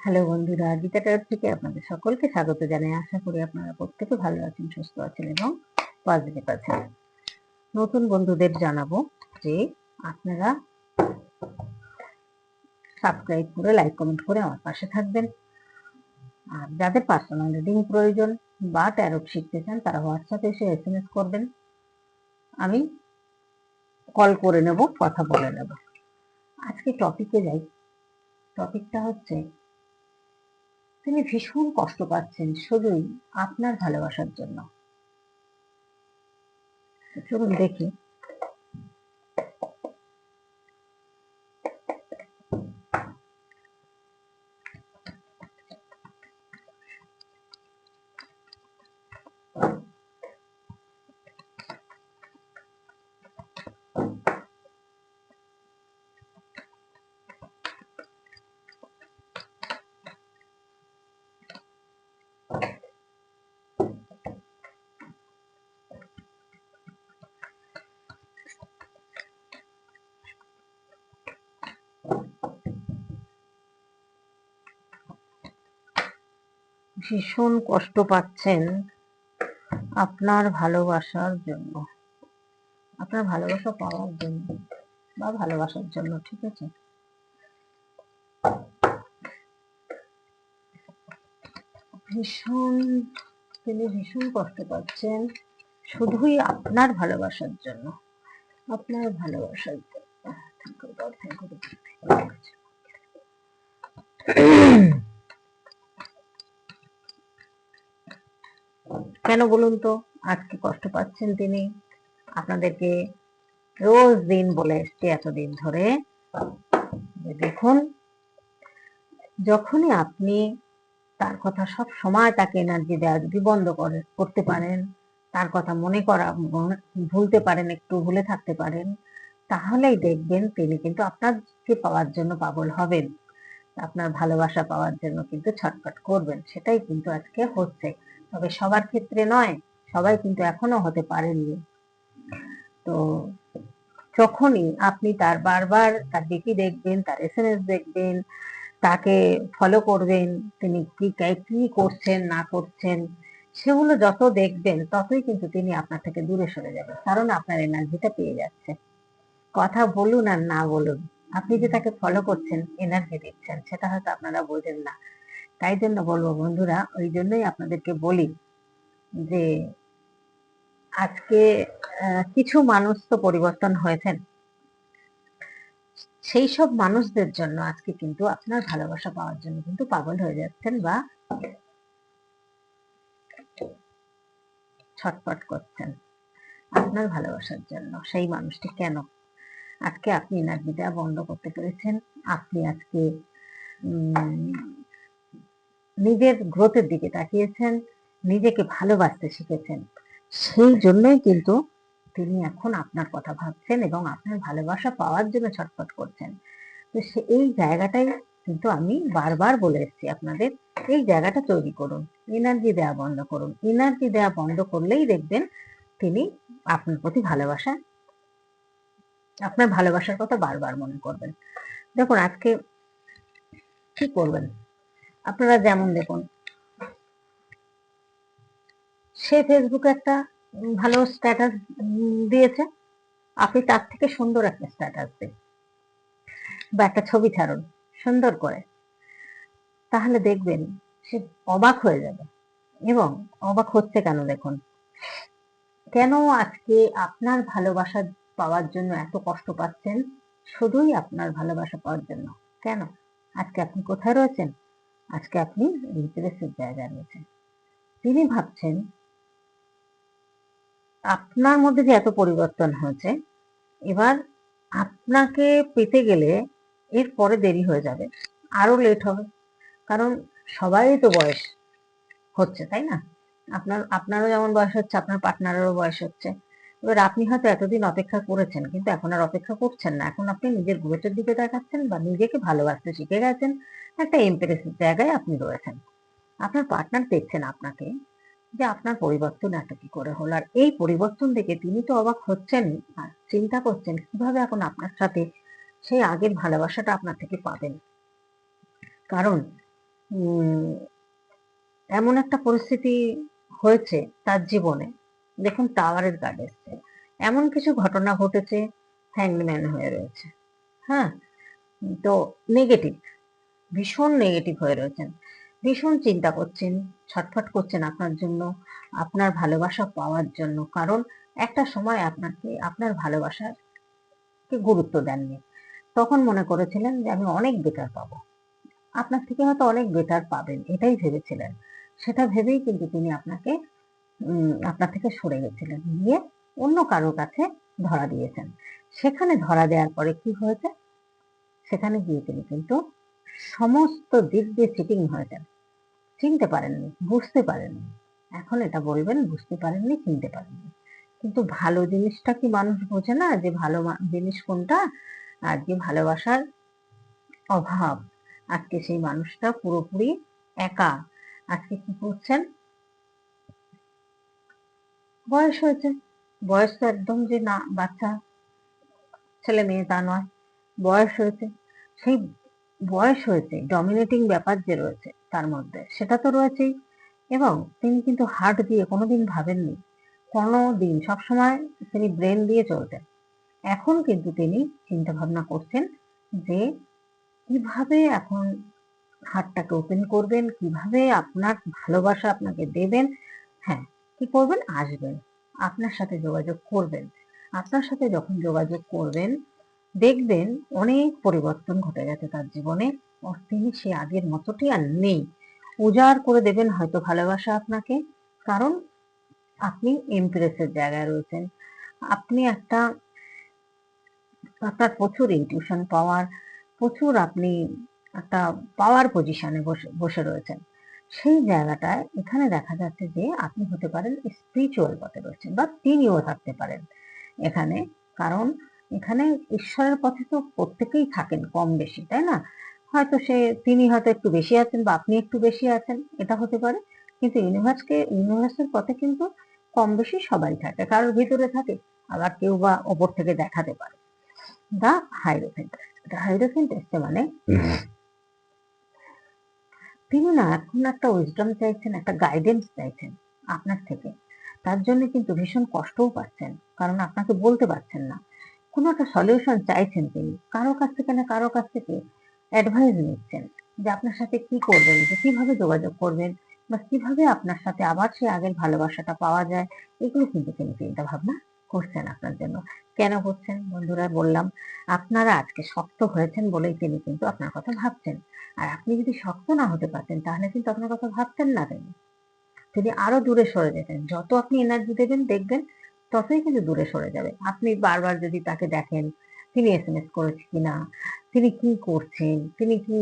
Hello বন্ধুরা, Gita type থেকে আপনাদের সকলকে স্বাগত জানাই। আশা করি আপনারা প্রত্যেকে ভালো আছেন, সুস্থ আছেন এবং পজিটিভ আছেন। নতুন বন্ধুদের জানাব যে আপনারা সাবস্ক্রাইব করে লাইক কমেন্ট করে আমার পাশে থাকবেন। আর যাদের পার্সোনাল রিডিং প্রয়োজন বা ট্যারোট শিখতে চান, তারা হোয়াটসঅ্যাপে এসে এস এম এস করবেন। আমি কল করে নেব, কথা বলে নেব। আজকে টপিকে যাই। টপিকটা হচ্ছে তিনি ভীষণ কষ্ট পাচ্ছেন শুধুই আপনার ভালোবাসার জন্য। চলুন দেখি। ভীষণ কষ্ট পাচ্ছেন আপনার ভালোবাসার জন্য। আপনার ভালোবাসা পাওয়ার জন্য বা ভালোবাসার জন্য ঠিক আছে? ভীষণ তিনি ভীষণ কষ্ট পাচ্ছেন শুধুই আপনার ভালোবাসার জন্য। আপনার ভালোবাসার জন্য। Thank you, God, thank কেন বলুন তো? আজকে কষ্ট পাচ্ছেন তিনি। আপনাদেরকে রোজ দিন বলে এসছি, এতদিন ধরে। দেখুন, যখনই আপনি তার কথা সব সময় তাকে এনার্জি দেওয়া যদি বন্ধ করে, করতে পারেন, তার কথা মনে করা ভুলতে পারেন, একটু ভুলে থাকতে পারেন, তাহলেই দেখবেন তিনি কিন্তু আপনাকে পাওয়ার জন্য পাগল হবেন। আপনার ভালোবাসা পাওয়ার জন্য কিন্তু ছটফট করবেন, সেটাই কিন্তু আজকে হচ্ছে। তবে সবার ক্ষেত্রে নয়, সবাই কিন্তু এখনও হতে পারেননি। তো যখনই আপনি তার বারবার তার ডিপি দেখবেন, তার এসএমএস দেখবেন, তাকে ফলো করবেন, তিনি কি কি করছেন, না করছেন, সেগুলো যত দেখবেন, ততই কিন্তু তিনি আপনার থেকে দূরে সরে যাবেন, কারণ আপনার এনার্জিটা পেয়ে যাচ্ছে। কথা বলুন আর না বলুন, আপনি যে তাকে ফলো করছেন এনার্জি দিচ্ছেন, সেটা হয়তো আপনারা বোঝেন না। তাই জন্য বলব বন্ধুরা, ওই জন্যই আপনাদেরকে বলি যে আজকে কিছু মানুষ তো পরিবর্তন হয়েছেন। সেই সব মানুষদের জন্য আজকে কিন্তু আপনার ভালোবাসা পাওয়ার জন্য কিন্তু পাগল হয়ে যাচ্ছেন বা ছটফট করছেন আপনার ভালোবাসার জন্য, সেই মানুষটি কেন? আজকে আপনি এনার্জি দেওয়া বন্ধ করতে পেরেছেন। আপনি আজকে নিজের গ্রোথের দিকে তাকিয়েছেন, নিজেকে ভালোবাসতে শিখেছেন। সেই জন্যই কিন্তু তিনি এখন আপনার কথা ভাবছেন এবং আপনার ভালোবাসা পাওয়ার জন্য ছটফট করছেন। তো সে, এই জায়গাটাই কিন্তু আমি বারবার বলে এসেছি আপনাদের, এই জায়গাটা তৈরি করুন এনার্জি দেওয়া বন্ধ করুন। এনার্জি দেওয়া বন্ধ করলেই দেখবেন তিনি আপনার প্রতি ভালোবাসা, আপনার ভালোবাসার কথা বারবার মনে করবেন। দেখুন, আজকে কি করবেন? আপনারা যেমন দেখুন। সে ফেসবুকে একটা ভালো স্ট্যাটাস দিয়েছে। আপনি তার থেকে সুন্দর একটা স্ট্যাটাস দিন। বা একটা ছবি ছাড়ুন, সুন্দর করে। তাহলে দেখবেন সে অবাক হয়ে যাবে। এবং অবাক হচ্ছে কেন দেখুন? কেন আজকে আপনার ভালোবাসা পাওয়ার জন্য এত কষ্ট পাচ্ছেন? শুধুই আপনার ভালোবাসা পাওয়ার জন্য। কেন? আজকে আপনি কোথায় রয়েছেন? আজকে আপনি রিপ্লেসের জায়গায় রয়েছেন তিনি ভাবছেন, আপনার মধ্যে যে এত পরিবর্তন হয়েছে, এবার আপনাকে পেতে গেলে এর পরে দেরি হয়ে যাবে, আরও লেট হবে। কারণ সবাই তো বয়স হচ্ছে, তাই না? আপনার, আপনারও যেমন বয়স হচ্ছে, আপনার পার্টনারেরও বয়স হচ্ছে। এবার আপনি হয়তো এতদিন অপেক্ষা করেছেন, কিন্তু এখন আর অপেক্ষা করছেন না। এখন আপনি নিজের গ্রোথের দিকে দেখাচ্ছেন বা নিজেকে ভালোবাসতে শিখে গেছেন। একটা ইমপ্রেসিভ জায়গায় আপনি রয়েছেন। আপনার পার্টনার দেখছেন আপনাকে যে আপনার পরিবর্তন এত কি করে হলো? আর এই পরিবর্তন দেখে তিনি তো অবাক হচ্ছেন আর চিন্তা করছেন, কীভাবে এখন আপনার সাথে সেই আগের ভালোবাসাটা আপনার থেকে পাবেন? কারণ এমন একটা পরিস্থিতি হয়েছে তার জীবনে দেখুন, টাওয়ারের কার্ড এসছে। এমন কিছু ঘটনা ঘটেছে হ্যাংম্যান হয়ে রয়েছে। হ্যাঁ? তো নেগেটিভ ভীষণ নেগেটিভ হয়ে রয়েছেন। ভীষণ চিন্তা করছেন, ছটফট করছেন আপনার জন্য, আপনার ভালোবাসা পাওয়ার জন্য। কারণ একটা সময় আপনাকে, আপনার ভালোবাসার গুরুত্ব দেননি। তখন মনে করেছিলেন যে, আমি অনেক বেটার পাবো। আপনার থেকে হয়তো অনেক বেটার পাবেন, এটাই ভেবেছিলেন। সেটা ভেবেই কিন্তু তিনি আপনাকে আপনার থেকে সরে গেছিলেন। গিয়ে অন্য কারোর কাছে ধরা দিয়েছেন। সেখানে ধরা দেওয়ার পরে কি হয়েছে? সেখানে গিয়ে তিনি কিন্তু সমস্ত দিক দিয়ে চিটিং হয়েছেন। চিনতে পারেননি, বুঝতে পারেননি। এখন এটা বলবেন, বুঝতে পারেননি, চিনতে পারেননি। কিন্তু ভালো জিনিসটা কি মানুষ বোঝে না যে ভালো জিনিস কোনটা? আর যে ভালোবাসার অভাব। আজকে সেই মানুষটা পুরোপুরি একা। আজকে কি করছেন? বয়স হয়েছে। বয়স তো একদম যে না, বাচ্চা, ছেলে মেয়ে তা নয়। বয়স হয়েছে। সেই বয়স হয়েছে ডমিনেটিং ব্যাপার যে রয়েছে তার মধ্যে, সেটা তো রয়েছেই। এবং তিনি কিন্তু হার্ট দিয়ে কোনোদিন ভাবেননি কোনো দিন সবসময় তিনি ব্রেন দিয়ে চলতেন। এখন কিন্তু তিনি চিন্তা ভাবনা করছেন যে কীভাবে এখন হাতটাকে ওপেন করবেন, কীভাবে আপনার ভালোবাসা আপনাকে দেবেন। হ্যাঁ কি করবেন? আসবেন। আপনার সাথে যোগাযোগ করবেন। আপনার সাথে যখন যোগাযোগ করবেন, দেখবেন অনেক পরিবর্তন ঘটে গেছে তার জীবনে। তিনি সে আগের মতোটি আর নেই। উজাড় করে দেবেন হয়তো ভালোবাসা আপনাকে। কারণ আপনি এমপ্রেসের জায়গায় রয়েছেন। আপনি একটা আপনার প্রচুর ইনটিউশন পাওয়ার প্রচুর আপনি একটা পাওয়ার পজিশনে বসে বসে রয়েছেন। সেই জায়গাটায় এখানে দেখা যাচ্ছে যে আপনি হতে পারেন স্পিরিচুয়াল পথে রয়েছেন বা তিনিও থাকতে পারেন। এখানে কারণ এখানে ঈশ্বরের পথে তো প্রত্যেকেই থাকেন কম বেশি, তাই না? হয়তো সে, তিনি হয়তো একটু বেশি আছেন বা আপনি একটু বেশি আছেন, এটা হতে পারে। কিন্তু ইউনিভার্সকে ইউনিভার্সের পথে কিন্তু কম বেশি সবাই থাকে, কারোর ভিতরে থাকে, আবার কেউ বা ওপর থেকে দেখাতে পারে। দা হাইরোফেন্ট হাইরোফেন্ট এসছে মানে তিনি না এখন একটা উইজডম চাইছেন, একটা গাইডেন্স চাইছেন আপনার থেকে। তার জন্য কিন্তু ভীষণ কষ্টও পাচ্ছেন, কারণ আপনাকে বলতে পারছেন না। কোনো একটা সলিউশন চাইছেন তিনি, কারও কাছ থেকে না কারও কাছ থেকে অ্যাডভাইস নিচ্ছেন যে আপনার সাথে কি করবেন, যে কীভাবে যোগাযোগ করবেন বা কীভাবে আপনার সাথে আবার সে আগের ভালোবাসাটা পাওয়া যায়, এগুলো কিন্তু তিনি চিন্তা ভাবনা করছেন আপনার জন্য। কেন করছেন? বন্ধুরা, বললাম, আপনারা আজকে শক্ত হয়েছেন বলেই তিনি কিন্তু আপনার কথা ভাবছেন। আর আপনি যদি শক্ত না হতে পারতেন, তাহলে কিন্তু আপনার কথা ভাবতেন না তিনি। তিনি আরও দূরে সরে যেতেন। যত আপনি এনার্জি দেবেন, দেখবেন ততই কিন্তু দূরে সরে যাবে। আপনি বারবার যদি তাকে দেখেন, তিনি এস এম এস করেছে কিনা, তিনি কি করছেন, তিনি কি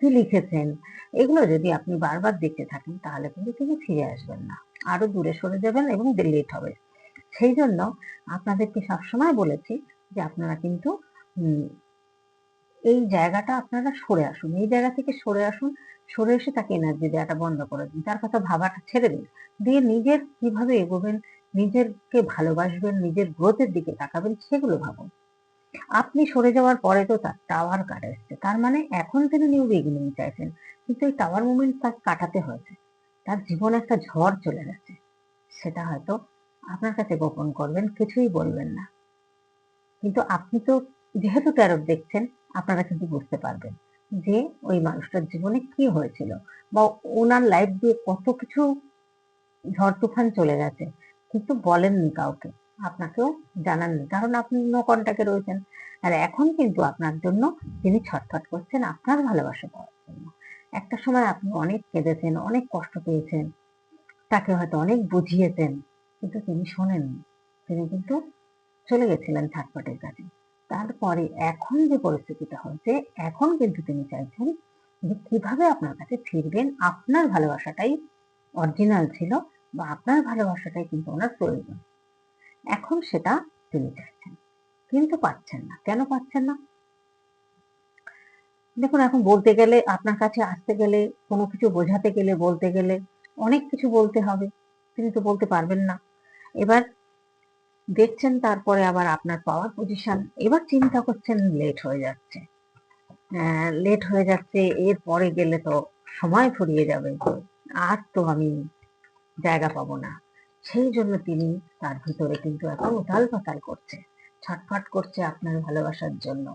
কি লিখেছেন, এগুলো যদি আপনি বারবার দেখতে থাকেন, তাহলে কিন্তু তিনি ফিরে আসবেন না। আরও দূরে সরে যাবেন এবং লেট হবে। সেই জন্য আপনাদেরকে সবসময় বলেছি যে আপনারা কিন্তু এই জায়গাটা আপনারা সরে আসুন। এই জায়গা থেকে সরে আসুন, সরে এসে তাকে এনার্জি দেওয়াটা বন্ধ করে দিন। তার কথা ভাবাটা ছেড়ে দিন। দিয়ে নিজের কীভাবে এগোবেন, নিজেরকে ভালোবাসবেন, নিজের গ্রোথের দিকে তাকাবেন, সেগুলো ভাবুন। আপনি সরে যাওয়ার পরে তো তার টাওয়ার কাটা এসছে। তার মানে এখন তিনি নিউ বিগিনিং চাইছেন। কিন্তু এই টাওয়ার মুভমেন্ট তাকে কাটাতে হয়েছে। তার জীবনে একটা ঝড় চলে গেছে। সেটা হয়তো আপনার কাছে গোপন করবেন, কিছুই বলবেন না। কিন্তু আপনি তো যেহেতু ট্যারট দেখছেন আপনারা কিন্তু বুঝতে পারবেন যে ওই মানুষটার জীবনে কি হয়েছিল বা ওনার লাইফ দিয়ে কত কিছু ঝড় তুফান চলে গেছে। কিন্তু বলেননি কাউকে, আপনাকেও জানাননি। কারণ আপনি নো কন্ট্যাক্টে রয়েছেন। আর এখন কিন্তু আপনার জন্য তিনি ছটফট করছেন আপনার ভালোবাসা পাওয়ার জন্য। একটা সময় আপনি অনেক কেঁদেছেন, অনেক কষ্ট পেয়েছেন, তাকে হয়তো অনেক বুঝিয়েছেন, কিন্তু তিনি শোনেননি। তিনি কিন্তু চলে গেছিলেন ছটফটের কাছে। তারপরে এখন যে পরিস্থিতিটা হয়েছে, এখন কিন্তু তিনি চাইছেন যে কীভাবে আপনার কাছে ফিরবেন, আপনার ভালোবাসাটাই অরিজিনাল ছিল বা আপনার ভালোবাসাটাই কিন্তু ওনার প্রয়োজন। এখন সেটা তিনি চাইছেন, কিন্তু পাচ্ছেন না। কেন পাচ্ছেন না? দেখুন, এখন বলতে গেলে, আপনার কাছে আসতে গেলে, কোনো কিছু বোঝাতে গেলে, বলতে গেলে অনেক কিছু বলতে হবে। তিনি তো বলতে পারবেন না। এবার দেখছেন তারপরে আবার আপনার পাওয়ার পজিশন এবার চিন্তা করছেন লেট হয়ে যাচ্ছে। লেট হয়ে যাচ্ছে, এর পরে গেলে তো সময় ফুরিয়ে যাবে। আর তো আমি জায়গা পাবো না। সেই জন্য তিনি তার ভিতরে কিন্তু এখন উথাল পাতাল করছে। ছটফট করছে আপনার ভালোবাসার জন্য।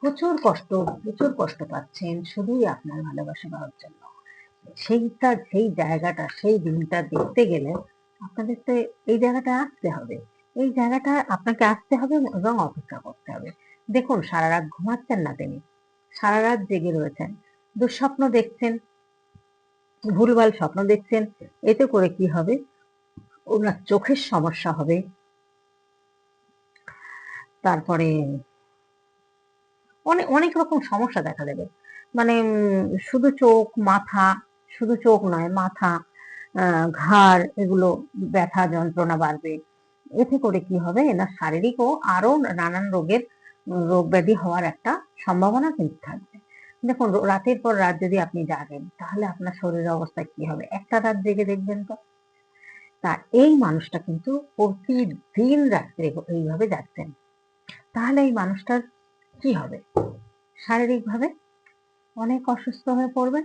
প্রচুর কষ্ট প্রচুর কষ্ট পাচ্ছেন শুধুই আপনার ভালোবাসা পাওয়ার জন্য। সেইটা, সেই জায়গাটা, সেই দিনটা দেখতে গেলে আপনাদের তো এই জায়গাটা আসতে হবে। এই জায়গাটা আপনাকে আসতে হবে এবং অপেক্ষা করতে হবে। দেখুন সারা রাত ঘুমাচ্ছেন না তিনি। সারা রাত জেগে রয়েছেন। দুঃস্বপ্ন দেখছেন। ভুলভাল স্বপ্ন দেখছেন। এতে করে কি হবে? ওনার চোখের সমস্যা হবে। তারপরে অনেক অনেক রকম সমস্যা দেখা দেবে। মানে শুধু চোখ, মাথা, শুধু চোখ নয়, মাথা ঘাড় এগুলো ব্যথা যন্ত্রণা বাড়বে। এতে করে কি হবে? এনার শারীরিক ও আরও নানান রোগের, রোগ ব্যাধি হওয়ার একটা সম্ভাবনা কিন্তু থাকবে। দেখুন, রাতের পর রাত যদি আপনি জাগেন, তাহলে আপনার শরীরের অবস্থা কি হবে? একটা রাত জেগে দেখবেন তো। তা এই মানুষটা কিন্তু প্রতিদিন রাত্রে এইভাবে যাচ্ছেন তাহলে এই মানুষটার কি হবে? শারীরিকভাবে অনেক অসুস্থ হয়ে পড়বেন।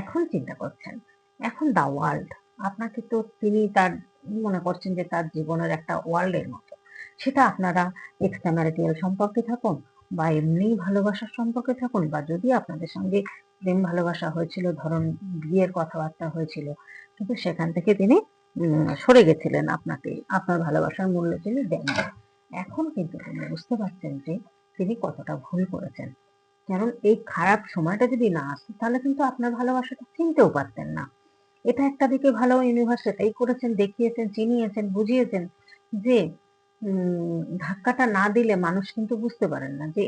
এখন চিন্তা করছেন? এখন দা ওয়ার্ল্ড আপনাকে তো তিনি তার, মনে করছেন যে তার জীবনের একটা ওয়ার্ল্ডের মতো। সেটা আপনারা এক্সট্রা সম্পর্কে থাকুন বা এমনি ভালোবাসার সম্পর্কে থাকুন বা যদি আপনাদের সঙ্গে প্রেম ভালোবাসা হয়েছিল, ধরুন বিয়ের কথাবার্তা হয়েছিল, কিন্তু সেখান থেকে তিনি সরে গেছিলেন আপনাকে, আপনার ভালোবাসার মূল্য তিনি দেন এখন কিন্তু তিনি বুঝতে পারছেন যে তিনি কতটা ভুল করেছেন। কারণ এই খারাপ সময়টা যদি না আসতো তাহলে কিন্তু আপনার ভালোবাসাটা চিনতেও পারতেন না। এটা একটা দিকে ভালো ইউনিভার্স এটাই করেছেন, দেখিয়েছেন, চিনিয়েছেন, বুঝিয়েছেন যে ধাক্কাটা না দিলে মানুষ কিন্তু বুঝতে পারেন না যে,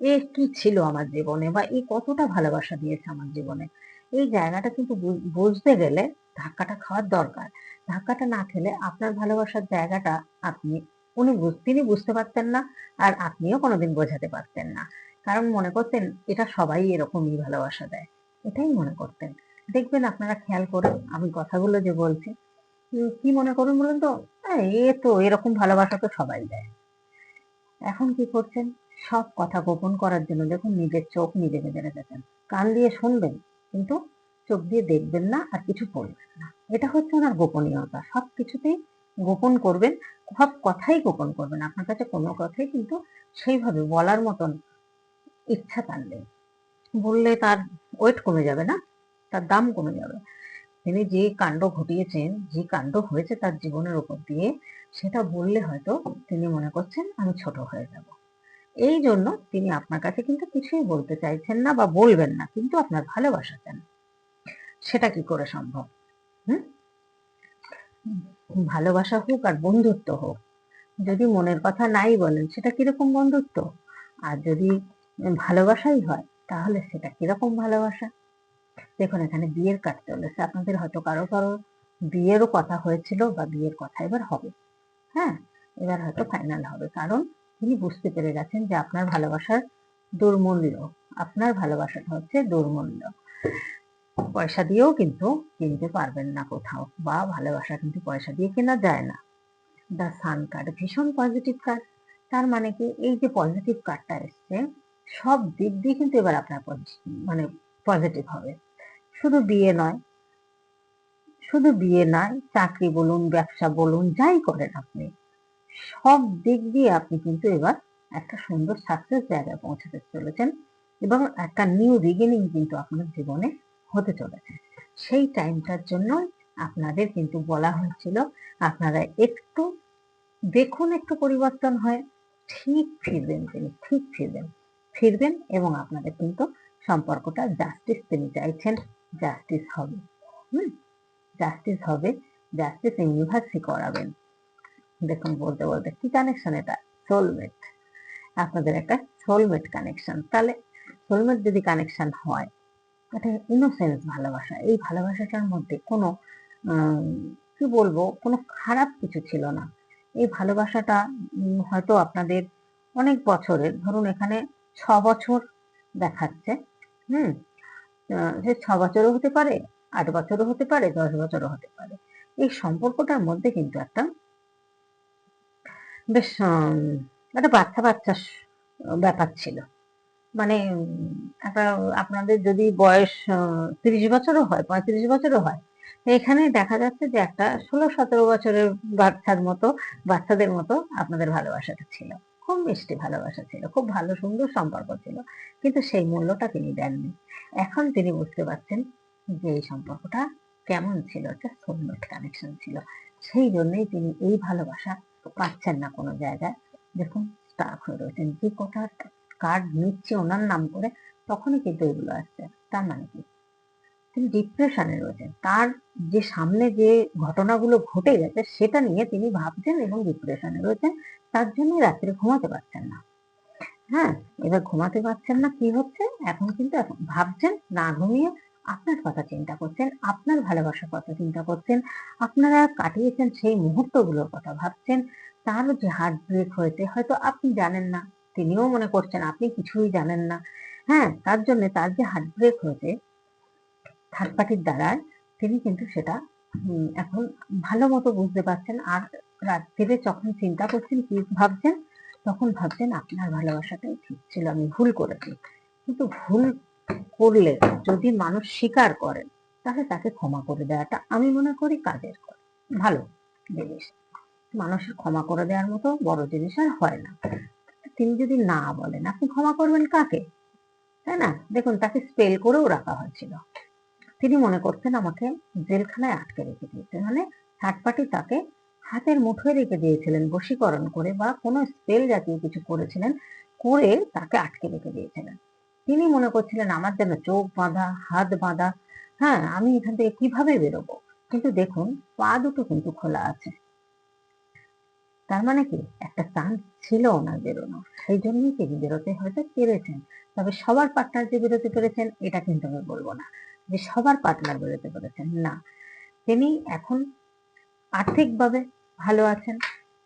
এ কি ছিল আমার জীবনে বা এ কতটা ভালোবাসা দিয়েছে আমার জীবনে। এই জায়গাটা কিন্তু বুঝতে গেলে ধাক্কাটা খাওয়ার দরকার। ধাক্কাটা না খেলে আপনার ভালোবাসার জায়গাটা আপনি উনি তিনি বুঝতে পারতেন না আর আপনিও কোনোদিন বোঝাতে পারতেন না। কারণ মনে করতেন এটা সবাই এরকমই ভালোবাসা দেয়। এটাই মনে করতেন। দেখবেন আপনারা খেয়াল করে আমি কথাগুলো যে বলছি কি মনে করুন বলুন তো? এ তো এরকম ভালোবাসা তো সবাই দেয়। এখন কি করছেন? সব কথা গোপন করার জন্য দেখুন নিজের চোখ নিজে বেঁধে রেখেছেন। কান দিয়ে শুনবেন, কিন্তু চোখ দিয়ে দেখবেন না আর কিছু বলবেন না। এটা হচ্ছে ওনার গোপনীয়তা। সব কিছুতেই গোপন করবেন, সব কথাই গোপন করবেন। আপনার কাছে কোনো কথাই কিন্তু সেইভাবে বলার মতন ইচ্ছা তার বললে তার ওয়েট কমে যাবে না, তার দাম কমে যাবে। তিনি যে কাণ্ড ঘটিয়েছেন, যে কাণ্ড হয়েছে তার জীবনের উপর দিয়ে, সেটা বললে হয়তো তিনি মনে করছেন, আমি ছোট হয়ে যাব। এই জন্য তিনি আপনার কাছে কিন্তু কিছুই বলতে চাইছেন না বা বলবেন না, কিন্তু আপনার ভালোবাসা চান। সেটা কি করে সম্ভব? হুম? ভালোবাসা হোক আর বন্ধুত্ব হোক, যদি মনের কথা নাই বলেন, সেটা কীরকম বন্ধুত্ব? আর যদি ভালোবাসাই হয়, তাহলে সেটা কীরকম ভালোবাসা? দেখুন, এখানে বিয়ের কাজ চলেছে। আপনাদের হয়তো কারও কারও বিয়েরও কথা হয়েছিল বা বিয়ের কথা এবার হবে। হ্যাঁ এবার হয়তো ফাইনাল হবে। কারণ তিনি বুঝতে পেরে গেছেন যে আপনার ভালোবাসার দুর্মূল্য, আপনার ভালোবাসাটা হচ্ছে দুর্মূল্য। পয়সা দিয়েও কিন্তু কিনতে পারবেন না কোথাও বা ভালোবাসা কিন্তু পয়সা দিয়ে কেনা যায় না। দ্য সান কার্ড ভীষণ পজিটিভ কার্ড তার মানে কি? এই যে পজিটিভ কার্ডটা এসছে সব দিক দিয়ে কিন্তু এবার আপনার মানে পজিটিভ হবে। শুধু বিয়ে নয়, শুধু বিয়ে নয়, চাকরি বলুন, ব্যবসা বলুন, যাই করেন আপনি, সব দিক দিয়ে আপনি কিন্তু এবার একটা সুন্দর সাকসেস জায়গায় পৌঁছাতে চলেছেন এবং একটা নিউ বিগিনিং কিন্তু আপনার জীবনে হতে চলেছে। সেই টাইমটার জন্য আপনাদের কিন্তু বলা হয়েছিল, আপনারা একটু দেখুন, একটু পরিবর্তন হয়, ঠিক ফিরবেন তিনি, ঠিক ফিরবেন। ফিরবেন এবং আপনাদের কিন্তু সম্পর্কটা জাস্টিস তিনি চাইছেন জাস্টিস হবে। হুম? জাস্টিস হবে জাস্টিস ইউনিভার্সি করাবেন। দেখুন, বলতে বলতে কি কানেকশন এটা? সোলমেট আপনাদের একটা সোলমেট কানেকশন তাহলে সোলমেট যদি কানেকশন হয়, এটা ইনোসেন্স ভালোবাসা। এই ভালোবাসাটার মধ্যে কোনো কি বলব, কোনো খারাপ কিছু ছিল না। এই ভালোবাসাটা হয়তো আপনাদের অনেক বছরের, ধরুন এখানে ছ বছর দেখাচ্ছে, হুম? সে ছ বছরও হতে পারে, আট বছরও হতে পারে, দশ বছরও হতে পারে। এই সম্পর্কটার মধ্যে কিন্তু একটা বেশ একটা বাচ্চা বাচ্চা ব্যাপার ছিল। মানে একটা আপনাদের যদি বয়স তিরিশ বছরও হয়, পঁয়ত্রিশ বছরও হয়, এখানে দেখা যাচ্ছে যে একটা ষোলো সতেরো বছরের বাচ্চার মতো, বাচ্চাদের মতো আপনাদের ভালোবাসাটা ছিল। খুব মিষ্টি ভালোবাসা ছিল, খুব ভালো সুন্দর সম্পর্ক ছিল, কিন্তু সেই মূল্যটা তিনি দেননি। এখন তিনি বুঝতে পারছেন যে এই সম্পর্কটা কেমন ছিল, একটা সোলমেট কানেকশন ছিল। সেই জন্যই তিনি এই ভালোবাসা পাচ্ছেন না কোনো জায়গায়। দেখুন স্টাক হয়ে রয়েছেন যে কটা কার্ড নিচ্ছে ওনার নাম করে, তখনই কিন্তু এগুলো আসছে। তার মানে কি? তিনি ডিপ্রেশনে রয়েছেন। তার যে সামনে যে ঘটনাগুলো ঘটে গেছে, সেটা নিয়ে তিনি ভাবছেন এবং ডিপ্রেশনে রয়েছেন। তার জন্যই রাত্রে ঘুমাতে পারছেন না। হ্যাঁ এবার ঘুমাতে পারছেন না, কি হচ্ছে? এখন কিন্তু এখন ভাবছেন, না ঘুমিয়ে আপনার কথা চিন্তা করছেন, আপনার ভালোবাসার কথা চিন্তা করছেন, আপনারা কাটিয়েছেন সেই মুহূর্তগুলোর কথা ভাবছেন, তার যে হার্ট ব্রেক হয়েছে হয়তো আপনি জানেন না, তিনিও মনে করছেন আপনি কিছুই জানেন না। হ্যাঁ তার জন্য তার যে হার্ট ব্রেক হয়েছে থার্ড পার্টির দ্বারা তিনি কিন্তু সেটা এখন ভালো মতো বুঝতে পারছেন, আর রাত্রিরে যখন চিন্তা করছেন কি ভাবছেন, তখন ভাবছেন আপনার ভালোবাসাটাই ঠিক ছিল, আমি ভুল করেছি। কিন্তু ভুল করলে যদি মানুষ স্বীকার করেন তাহলে তাকে ক্ষমা করে দেওয়াটা আমি মনে করি কাজের ভালো জিনিস। মানুষের ক্ষমা করে দেওয়ার মতো বড় জিনিস আর হয় না। তিনি যদি না বলেন, আপনি ক্ষমা করবেন কাকে? তাই না? দেখুন, তাকে স্পেল করেও রাখা হয়েছিল। তিনি মনে করতেন আমাকে জেলখানায় আটকে রেখে দিয়েছে। মানে থার্ড পার্টি তাকে হাতের মুঠোয় রেখে দিয়েছিলেন বশীকরণ করে বা কোনো স্পেল জাতীয় কিছু করেছিলেন, করে তাকে আটকে রেখে দিয়েছিলেন। তিনি মনে করছিলেন, আমার যেন চোখ বাঁধা, হাত বাঁধা হ্যাঁ আমি এখান থেকে কীভাবে বেরোবো? কিন্তু দেখুন, পা দুটো কিন্তু খোলা আছে। তার মানে কি? একটা চান্স ছিল ওনার বেরোনো সেই জন্যই তিনি বেরোতে হয়তো পেরেছেন। তবে সবার পার্টনার যে বেরোতে পেরেছেন, এটা কিন্তু আমি বলব না। যে সবার পার্টনার বেরোতে পেরেছেন, না। তিনি এখন আর্থিকভাবে ভালো আছেন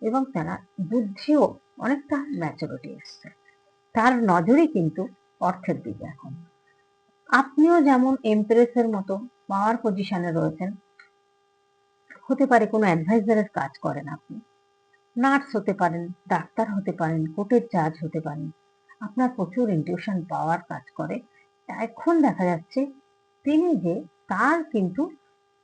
এবং তারা বুদ্ধিও অনেকটা ম্যাচুরিটি এসছে। তার নজরে কিন্তু অর্থের দিকে এখন। আপনিও যেমন এমপ্রেসের মতো পাওয়ার পজিশনে রয়েছেন, হতে পারে কোনো অ্যাডভাইজারের কাজ করেন আপনি। নার্স হতে পারেন, ডাক্তার হতে পারেন কোর্টের জাজ হতে পারেন। আপনার প্রচুর ইনটিউশন পাওয়ার কাজ করে। এখন দেখা যাচ্ছে তিনি যে তার কিন্তু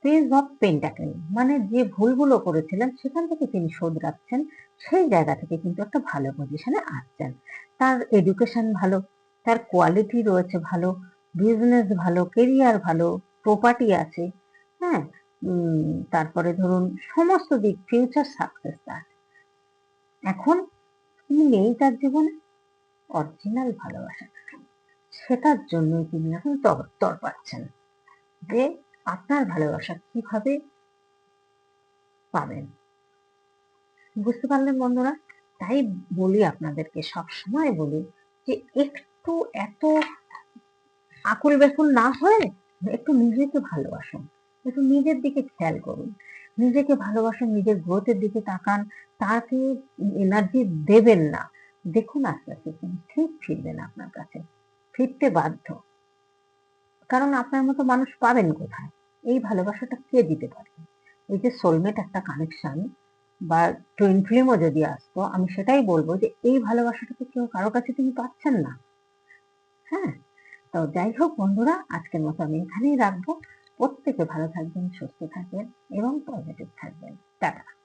পেজ অফ পেন্টাকেল মানে যে ভুলগুলো করেছিলেন, সেখান থেকে তিনি শোধরাচ্ছেন। সেই জায়গা থেকে কিন্তু একটা ভালো পজিশনে আসছেন। তার এডুকেশন ভালো, তার কোয়ালিটি রয়েছে ভালো বিজনেস ভালো কেরিয়ার ভালো প্রপার্টি আছে হ্যাঁ? তারপরে ধরুন, সমস্ত দিক ফিউচার সাকসেস তার। এখন তিনি নেই তার জীবনে অরিজিনাল ভালোবাসা। সেটার জন্যই তিনি এখন তর পাচ্ছেন। যে আপনার ভালোবাসা কীভাবে পাবেন? বুঝতে পারলেন বন্ধুরা? তাই বলি আপনাদেরকে সব সময় বলি যে একটু এত আকুল ব্যাকুল না হয়ে একটু নিজেকে ভালোবাসুন। একটু নিজের দিকে খেয়াল করুন। নিজেকে ভালোবাসুন, নিজের গ্রোথের দিকে তাকান তাকে এনার্জি দেবেন না। দেখুন আস্তে আস্তে তিনি ঠিক ফিরবেন আপনার কাছে। ফিরতে বাধ্য। কারণ আপনার মতো মানুষ পাবেন কোথায়? এই ভালোবাসাটা কে দিতে পারে? এই যে সোলমেট একটা কানেকশন বা টুইন ফিল্মও যদি আসতো, আমি সেটাই বলব যে এই ভালোবাসাটা তো কেউ কারও কাছে তুমি পাচ্ছেন না। হ্যাঁ? তো যাই হোক বন্ধুরা, আজকের মতো আমি এখানেই রাখব। প্রত্যেকে ভালো থাকবেন, সুস্থ থাকবেন এবং পজিটিভ থাকবেন। টাটা।